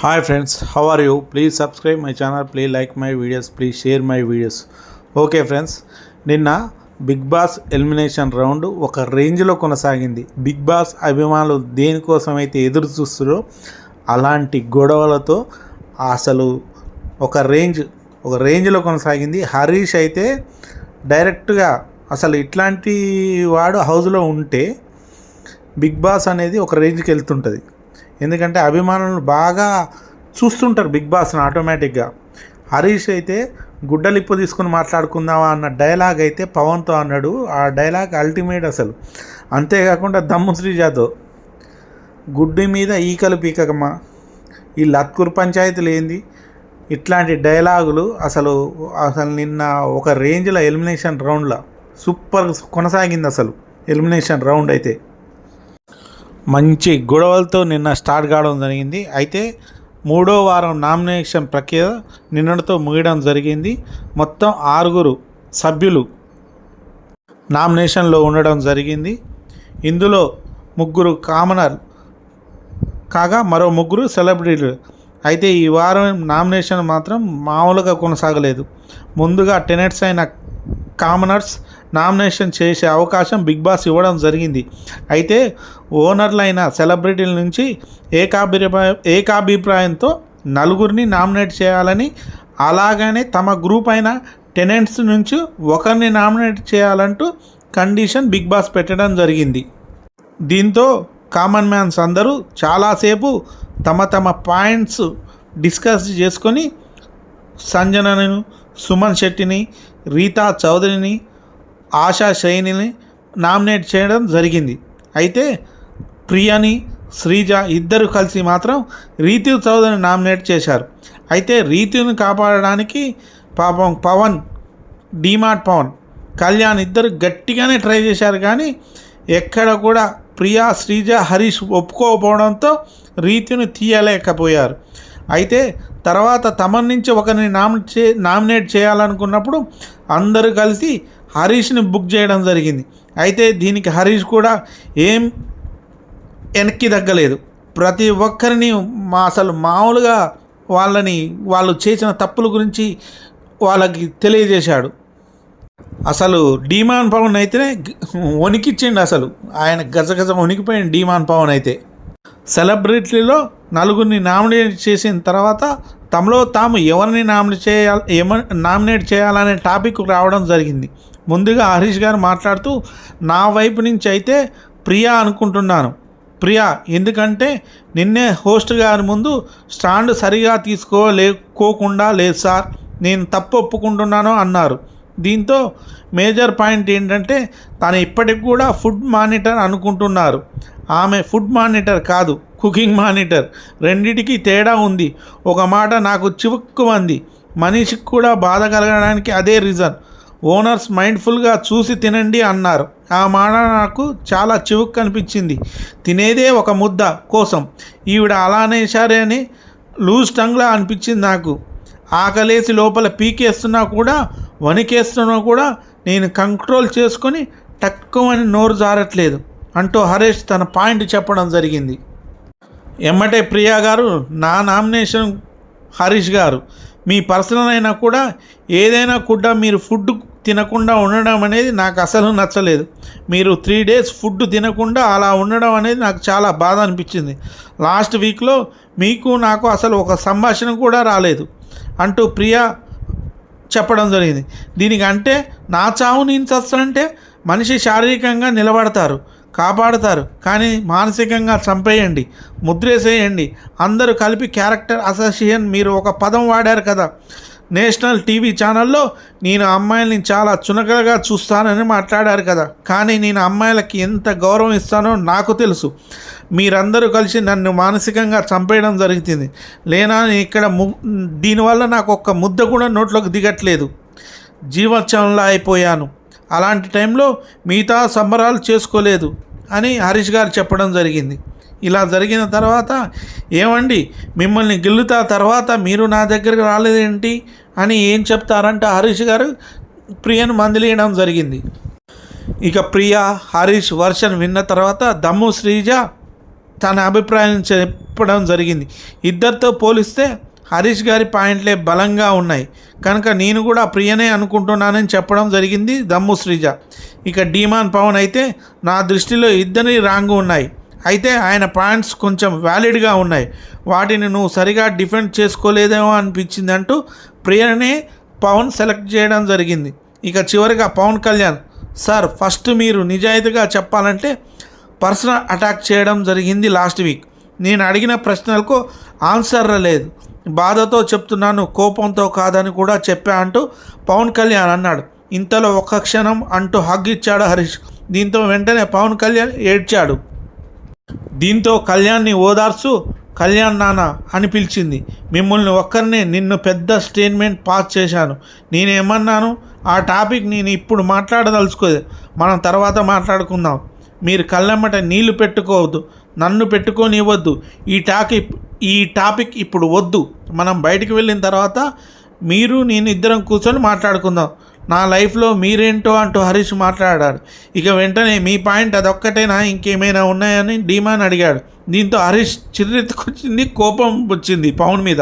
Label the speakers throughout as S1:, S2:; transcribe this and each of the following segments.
S1: Hi friends how are you please subscribe my channel please like my videos please share my videos okay friends నిన్న big boss elimination round ఒక రేంజ్లో కొనసాగింది. Big boss అభిమానులు దేనికోసం అయితే ఎదురు చూస్తారో అలాంటి గొడవలతో అసలు ఒక రేంజ్ ఒక రేంజ్లో కొనసాగింది. హరీష్ అయితే డైరెక్ట్గా అసలు ఇట్లాంటి వాడు హౌస్లో ఉంటే బిగ్ బాస్ అనేది ఒక రేంజ్కి వెళ్తుంటుంది. ఎందుకంటే అభిమానులు బాగా చూస్తుంటారు బిగ్ బాస్ని ఆటోమేటిక్గా హరీష్ అయితే గుడ్డలిప్పు తీసుకుని మాట్లాడుకుందామా అన్న డైలాగ్ అయితే పవన్తో అన్నాడు. ఆ డైలాగ్ అల్టిమేట్ అసలు. అంతేకాకుండా దమ్ము శ్రీజాతో గుడ్డి మీద ఈకలు పీకకమ్మా. ఈ లత్కూర్ పంచాయతీలు ఏంది? ఇట్లాంటి డైలాగులు అసలు అసలు నిన్న ఒక రేంజ్లో ఎలిమినేషన్ రౌండ్లో సూపర్ కొనసాగింది అసలు ఎలిమినేషన్ రౌండ్ అయితే. మంచి గొడవలతో నిన్న స్టార్ట్ కావడం జరిగింది. అయితే మూడో వారం నామినేషన్ ప్రక్రియ నిన్నటితో ముగియడం జరిగింది. మొత్తం ఆరుగురు సభ్యులు నామినేషన్లో ఉండడం జరిగింది. ఇందులో ముగ్గురు కామనర్ కాగా మరో ముగ్గురు సెలబ్రిటీలు. అయితే ఈ వారం నామినేషన్ మాత్రం మామూలుగా కొనసాగలేదు. ముందుగా టెనెట్స్ అయిన కామనర్స్ నామినేషన్ చేసే అవకాశం బిగ్ బాస్ ఇవ్వడం జరిగింది. అయితే ఓనర్లైన సెలబ్రిటీల నుంచి ఏకాభిప్రాయం ఏకాభిప్రాయంతో నలుగురిని నామినేట్ చేయాలని అలాగనే తమ గ్రూప్ అయిన టెనెంట్స్ నుంచి ఒకరిని నామినేట్ చేయాలంటూ కండిషన్ బిగ్ బాస్ పెట్టడం జరిగింది. దీంతో కామన్ మ్యాన్స్ అందరూ చాలాసేపు తమ తమ పాయింట్స్ డిస్కస్ చేసుకొని సంజనను సుమన్ శెట్టిని రీతా చౌదరిని ఆశా శ్రేణిని నామినేట్ చేయడం జరిగింది. అయితే ప్రియని శ్రీజ ఇద్దరు కలిసి మాత్రం రీతు చౌదరిని నామినేట్ చేశారు. అయితే రీతుని కాపాడడానికి పాపం పవన్ డీమార్ట్ పవన్ కళ్యాణ్ ఇద్దరు గట్టిగానే ట్రై చేశారు కానీ ఎక్కడ కూడా ప్రియా శ్రీజ హరీష్ ఒప్పుకోకపోవడంతో రీతిని తీయలేకపోయారు. అయితే తర్వాత తమ నుంచి ఒకరిని నామినే చే నామినేట్ చేయాలనుకున్నప్పుడు అందరూ కలిసి హరీష్ని బుక్ చేయడం జరిగింది. అయితే దీనికి హరీష్ కూడా ఏం వెనక్కి తగ్గలేదు. ప్రతి ఒక్కరిని మా అసలు మామూలుగా వాళ్ళని వాళ్ళు చేసిన తప్పుల గురించి వాళ్ళకి తెలియజేశాడు. అసలు డీమాన్ పవన్ అయితేనే వణికిచ్చిండు అసలు. ఆయన గజగజ వణికిపోయింది డీమాన్ పవన్ అయితే. సెలబ్రిటీలో నలుగురిని నామినేట్ చేసిన తర్వాత తమలో తాము ఎవరిని నామినేట్ చేయాలి ఏమ నామినేట్ చేయాలనే టాపిక్ రావడం జరిగింది. ముందుగా హరీష్ గారు మాట్లాడుతూ నా వైపు నుంచి అయితే ప్రియా అనుకుంటున్నాను. ప్రియా ఎందుకంటే నిన్నే హోస్ట్ గారి ముందు స్టాండ్ సరిగా తీసుకోలేకోకుండా లేదు సార్. నేను తప్పు ఒప్పుకుంటున్నాను అన్నారు. దీంతో మేజర్ పాయింట్ ఏంటంటే తను ఇప్పటికి కూడా ఫుడ్ మానిటర్ అనుకుంటున్నారు. ఆమె ఫుడ్ మానిటర్ కాదు కుకింగ్ మానిటర్. రెండిటికి తేడా ఉంది. ఒక మాట నాకు చివుక్కుమంది. మనిషికి కూడా బాధ కలగడానికి అదే రీజన్. ఓనర్స్ మైండ్ఫుల్గా చూసి తినండి అన్నారు. ఆ మాట నాకు చాలా చివుకు అనిపించింది తినేదే ఒక ముద్ద కోసం. ఈవిడ అలానే సరే అని లూజ్ టంగ్లా అనిపించింది నాకు. ఆకలేసి లోపల పీకేస్తున్నా కూడా వణికేస్తున్నా కూడా నేను కంట్రోల్ చేసుకొని తక్కువని నోరు జారట్లేదు అంటూ హరీష్ తన పాయింట్ చెప్పడం జరిగింది. ఎమ్మటే ప్రియా గారు నా నామినేషన్ హరీష్ గారు. మీ పర్సనల్ అయినా కూడా ఏదైనా కూడా మీరు ఫుడ్ తినకుండా ఉండడం అనేది నాకు అసలు నచ్చలేదు. మీరు త్రీ డేస్ ఫుడ్ తినకుండా అలా ఉండడం అనేది నాకు చాలా బాధ అనిపించింది. లాస్ట్ వీక్లో మీకు నాకు అసలు ఒక సంభాషణ కూడా రాలేదు. అంటూ ప్రియా చెప్పడం జరిగింది. దీనికి అంటే నా చావు నేను చస్తానంటే మనిషి శారీరకంగా నిలబడతారు కాపాడతారు కానీ మానసికంగా చంపేయండి ముద్రేసేయండి. అందరూ కలిపి క్యారెక్టర్ అసోసియేషన్ మీరు ఒక పదం వాడారు కదా. నేషనల్ టీవీ ఛానల్లో నేను అమ్మాయిల్ని చాలా చునకలుగా చూస్తానని మాట్లాడారు కదా. కానీ నేను అమ్మాయిలకి ఎంత గౌరవం ఇస్తానో నాకు తెలుసు. మీరందరూ కలిసి నన్ను మానసికంగా చంపేయడం జరుగుతుంది లేనా ఇక్కడ ము దీనివల్ల నాకు ఒక్క ముద్ద కూడా నోట్లోకి దిగట్లేదు. జీవోత్సవంలా అయిపోయాను. అలాంటి టైంలో మిగతా సంబరాలు చేసుకోలేదు అని హరీష్ గారు చెప్పడం జరిగింది. ఇలా జరిగిన తర్వాత ఏమండి? మిమ్మల్ని గెలుతా తర్వాత మీరు నా దగ్గరికి రాలేదేంటి? అని ఏం చెప్తారంటే హరీష్ గారు? ప్రియను మందిలేయడం జరిగింది. ఇక ప్రియ హరీష్ వర్షన్ విన్న తర్వాత దమ్ము శ్రీజ తన అభిప్రాయం చెప్పడం జరిగింది. ఇద్దరితో పోలిస్తే హరీష్ గారి పాయింట్లే బలంగా ఉన్నాయి. కనుక నేను కూడా ప్రియనే అనుకుంటున్నానని చెప్పడం జరిగింది దమ్ము శ్రీజ. ఇక డీమాన్ పవన్ అయితే నా దృష్టిలో ఇద్దరి రాంగు ఉన్నాయి. అయితే ఆయన పాయింట్స్ కొంచెం వ్యాలిడ్గా ఉన్నాయి. వాటిని నువ్వు సరిగా డిఫెండ్ చేసుకోలేదేమో అనిపించింది అంటూ ప్రియనే పవన్ సెలెక్ట్ చేయడం జరిగింది. ఇక చివరిగా పవన్ కళ్యాణ్ సార్ ఫస్ట్ మీరు నిజాయితీగా చెప్పాలంటే పర్సనల్ అటాక్ చేయడం జరిగింది లాస్ట్ వీక్. నేను అడిగిన ప్రశ్నలకు ఆన్సర్ లేదు. బాధతో చెప్తున్నాను కోపంతో కాదని కూడా చెప్పా అంటూ పవన్ కళ్యాణ్ అన్నాడు. ఇంతలో ఒక్క క్షణం అంటూ హగ్ ఇచ్చాడు హరీష్. దీంతో వెంటనే పవన్ కళ్యాణ్ ఏడ్చాడు. దీంతో కళ్యాణ్ని ఓదార్చు కళ్యాణ్ నాన్న అని పిలిచింది. మిమ్మల్ని ఒక్కరినే నిన్ను పెద్ద స్టేట్మెంట్ పాస్ చేశాను. నేనేమన్నాను? ఆ టాపిక్ నేను ఇప్పుడు మాట్లాడదలుచుకోదు మనం తర్వాత మాట్లాడుకుందాం. మీరు కళ్ళెమ్మట నీళ్ళు పెట్టుకోవద్దు. నన్ను పెట్టుకోనివ్వద్దు. ఈ టాపిక్ ఈ టాపిక్ ఇప్పుడు వద్దు. మనం బయటికి వెళ్ళిన తర్వాత మీరు నేను ఇద్దరం కూర్చొని మాట్లాడుకుందాం. నా లైఫ్లో మీరేంటో అంటూ హరీష్ మాట్లాడాడు. ఇక వెంటనే మీ పాయింట్ అదొక్కటేనా? ఇంకేమైనా ఉన్నాయని డీమాన్ అడిగాడు. దీంతో హరీష్ చిర్రెత్తుకొచ్చింది కోపం వచ్చింది పవన్ మీద.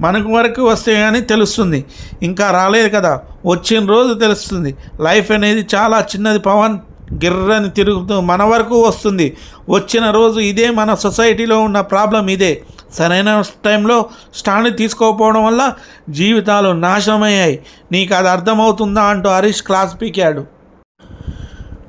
S1: మనకు వరకు వస్తే కానీ తెలుస్తుంది. ఇంకా రాలేదు కదా? వచ్చిన రోజు తెలుస్తుంది. లైఫ్ అనేది చాలా చిన్నది పవన్. గిర్రని తిరుగుతూ మన వరకు వస్తుంది. వచ్చిన రోజు ఇదే మన సొసైటీలో ఉన్న ప్రాబ్లం ఇదే. సరైన టైంలో స్టాండ్ తీసుకోకపోవడం వల్ల జీవితాలు నాశనమయ్యాయి. నీకు అది అర్థమవుతుందా అంటూ హరీష్ క్లాస్ పీకాడు.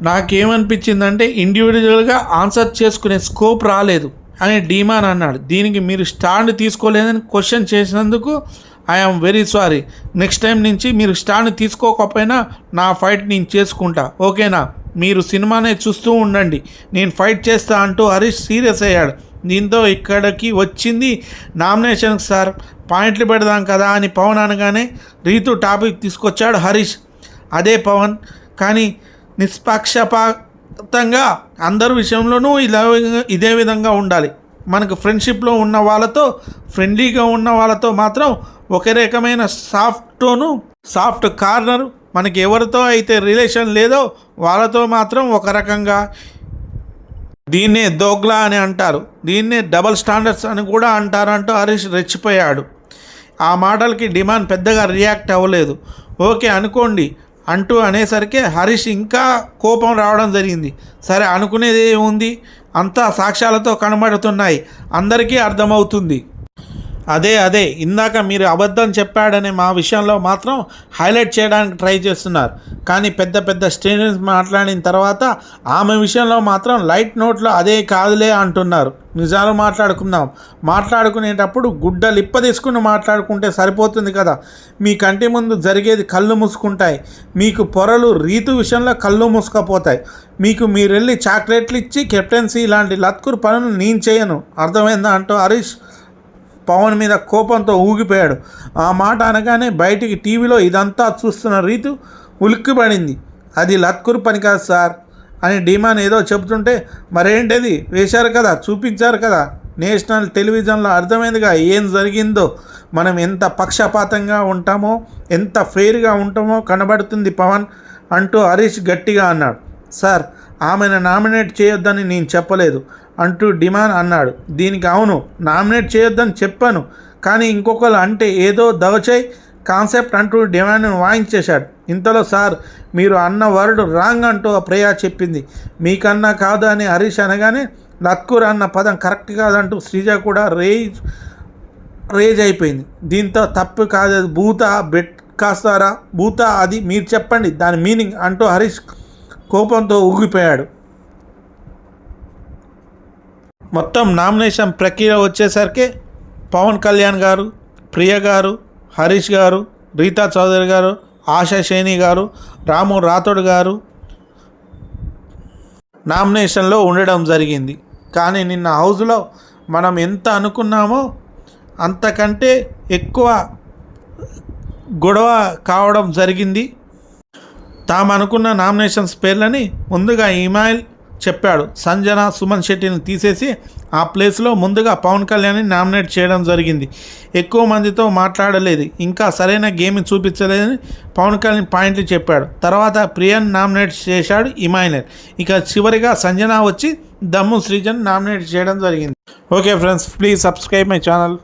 S1: నాకేమనిపించిందంటే ఇండివిజువల్గా ఆన్సర్ చేసుకునే స్కోప్ రాలేదు అని డీమాన్ అన్నాడు. దీనికి మీరు స్టాండ్ తీసుకోలేదని క్వశ్చన్ చేసినందుకు I'm very sorry next time నుంచి మీరు స్టాండ్ తీసుకోకపోయినా నా ఫైట్ నేను చేసుకుంటా. ఓకేనా మీరు సినిమానే చూస్తూ ఉండండి. నేను ఫైట్ చేస్తా అంటూ హరీష్ సీరియస్ అయ్యాడు. దీంతో ఇక్కడికి వచ్చింది నామినేషన్ సార్ పాయింట్లు పెడదాం కదా అని పవన్ అనగానే రీతు టాపిక్ తీసుకొచ్చాడు హరీష్. అదే పవన్. కానీ నిష్పక్షపాతంగా అందరి విషయంలోనూ ఇలా ఇదే విధంగా ఉండాలి. మనకు ఫ్రెండ్షిప్లో ఉన్న వాళ్ళతో ఫ్రెండ్లీగా ఉన్న వాళ్ళతో మాత్రం ఒక రకమైన సాఫ్ట్ టోను సాఫ్ట్ కార్నర్ మనకి ఎవరితో అయితే రిలేషన్ లేదో వాళ్ళతో మాత్రం ఒక రకంగా దీన్నే దోగ్లా అని అంటారు. దీన్నే డబల్ స్టాండర్డ్స్ అని కూడా అంటారు అంటూ హరీష్ రెచ్చిపోయాడు. ఆ మాటలకి డిమాండ్ పెద్దగా రియాక్ట్ అవ్వలేదు. ఓకే అనుకోండి అంటూ అనేసరికి హరీష్ ఇంకా కోపం రావడం జరిగింది. సరే అనుకునేది ఏముంది? అంతా సాక్ష్యాలతో కనబడుతున్నాయి. అందరికీ అర్థమవుతుంది. అదే అదే. ఇందాక మీరు అబద్ధం చెప్పాడనే మా విషయంలో మాత్రం హైలైట్ చేయడానికి ట్రై చేస్తున్నారు. కానీ పెద్ద పెద్ద స్టేషన్స్ మాట్లాడిన తర్వాత ఆమె విషయంలో మాత్రం లైట్ నోట్లో అదే కాదులే అంటున్నారు. నిజాలు మాట్లాడుకుందాం. మాట్లాడుకునేటప్పుడు గుడ్డ లిప్ప తీసుకుని మాట్లాడుకుంటే సరిపోతుంది కదా. మీ కంటి ముందు జరిగేది కళ్ళు మూసుకుంటాయి. మీకు పొరలు రీతు విషయంలో కళ్ళు మూసుకపోతాయి. మీకు మీరెళ్ళి చాక్లెట్లు ఇచ్చి కెప్టెన్సీ ఇలాంటి లత్కూర్ పనులు నేను చేయను. అర్థమైందా అంటూ హరీష్? పవన్ మీద కోపంతో ఊగిపోయాడు. ఆ మాట అనగానే బయటికి టీవీలో ఇదంతా చూస్తున్న రీతు ఉలిక్కిపడింది. అది లత్కురు పని కాదు సార్ అని డిమాన్ ఏదో చెబుతుంటే మరేంటిది? వేశారు కదా చూపించారు కదా. నేషనల్ టెలివిజన్లో అర్థమైందిగా ఏం జరిగిందో. మనం ఎంత పక్షపాతంగా ఉంటామో ఎంత ఫెయిర్గా ఉంటామో కనబడుతుంది పవన్ అంటూ హరీష్ గట్టిగా అన్నాడు. సార్ ఆమెను నామినేట్ చేయొద్దని నేను చెప్పలేదు. అంటూ డిమాండ్ అన్నాడు. దీనికి అవును నామినేట్ చేయొద్దని చెప్పాను కానీ ఇంకొకరు అంటే ఏదో దవచై కాన్సెప్ట్ అంటూ డిమాండ్ను వాయించేశాడు. ఇంతలో సార్ మీరు అన్న వర్డ్ రాంగ్ అంటూ ప్రియా చెప్పింది. మీకన్నా కాదు అని హరీష్ అనగానే లత్కూర్ అన్న పదం కరెక్ట్ కాదంటూ శ్రీజ కూడా రేజ్ రేజ్ అయిపోయింది. దీంతో తప్పు కాదు భూత బెట్ కాస్తారా? భూత అది మీరు చెప్పండి దాని మీనింగ్ అంటూ హరీష్ కోపంతో ఊగిపోయాడు. మొత్తం నామినేషన్ ప్రక్రియ వచ్చేసరికి పవన్ కళ్యాణ్ గారు ప్రియ గారు హరీష్ గారు రీతా చౌదరి గారు ఆశా శేని గారు రాము రాథోడ్ గారు నామినేషన్లో ఉండడం జరిగింది. కానీ నిన్న హౌస్లో మనం ఎంత అనుకున్నామో అంతకంటే ఎక్కువ గొడవ కావడం జరిగింది. తాము అనుకున్న నామినేషన్స్ పేర్లని ముందుగా ఇమాయిల్ చెప్పాడు. సంజన సుమన్ శెట్టిని తీసేసి ఆ ప్లేస్లో ముందుగా పవన్ కళ్యాణ్ని నామినేట్ చేయడం జరిగింది. ఎక్కువ మందితో మాట్లాడలేదు. ఇంకా సరైన గేమ్ చూపించలేదని పవన్ కళ్యాణ్ పాయింట్లు చెప్పాడు. తర్వాత ప్రియాన్ నామినేట్ చేశాడు ఇమాయినర్ ఇక చివరిగా సంజన వచ్చి దమ్ము శ్రీజన్ నామినేట్ చేయడం జరిగింది. Okay friends please subscribe my channel.